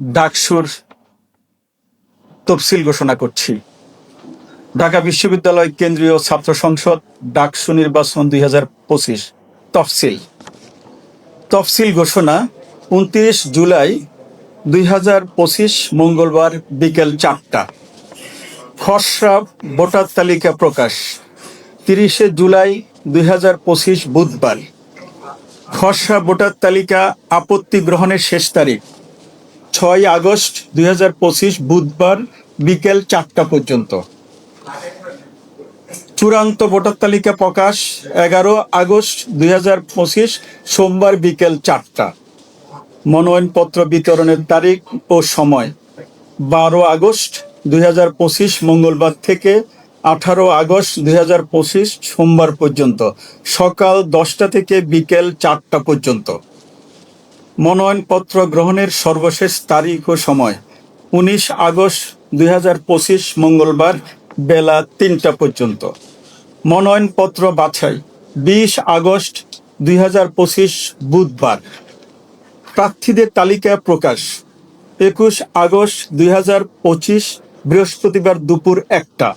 ডাকসুর তফসিল ঘোষণা করছি। ঢাকা বিশ্ববিদ্যালয় কেন্দ্রীয় ছাত্র সংসদ ডাকসু নির্বাচন দুই হাজার পঁচিশ তফসিল। তফসিল ঘোষণা উনত্রিশ জুলাই দুই হাজার পঁচিশ মঙ্গলবার বিকেল চারটা। খসড়া ভোটার তালিকা প্রকাশ। তিরিশে জুলাই দুই হাজার পঁচিশ বুধবার। খসড়া ভোটার তালিকা আপত্তি গ্রহণের শেষ তারিখ। ছয় আগস্ট দুই হাজার পঁচিশ বুধবার বিকেল চারটা পর্যন্ত। চূড়ান্ত ভোটার তালিকা প্রকাশ এগারো আগস্ট দুই হাজার পঁচিশ সোমবার বিকেল চারটা। মনোনয়নপত্র বিতরণের তারিখ ও সময় বারো আগস্ট দুই হাজার পঁচিশ মঙ্গলবার থেকে আঠারো আগস্ট দুই হাজার পঁচিশ সোমবার পর্যন্ত। সকাল দশটা থেকে বিকেল চারটা পর্যন্ত। মনোনয়নপত্র গ্রহণের সর্বশেষ তারিখ ও সময় উনিশ আগস্ট দুই হাজার পঁচিশ মঙ্গলবার বেলা তিনটা পর্যন্ত। মনোনয়নপত্র বাছাই বিশ আগস্ট দুই হাজার পঁচিশ বুধবার। প্রার্থীদের তালিকা প্রকাশ একুশ আগস্ট দুই হাজার পঁচিশ বৃহস্পতিবার দুপুর একটা।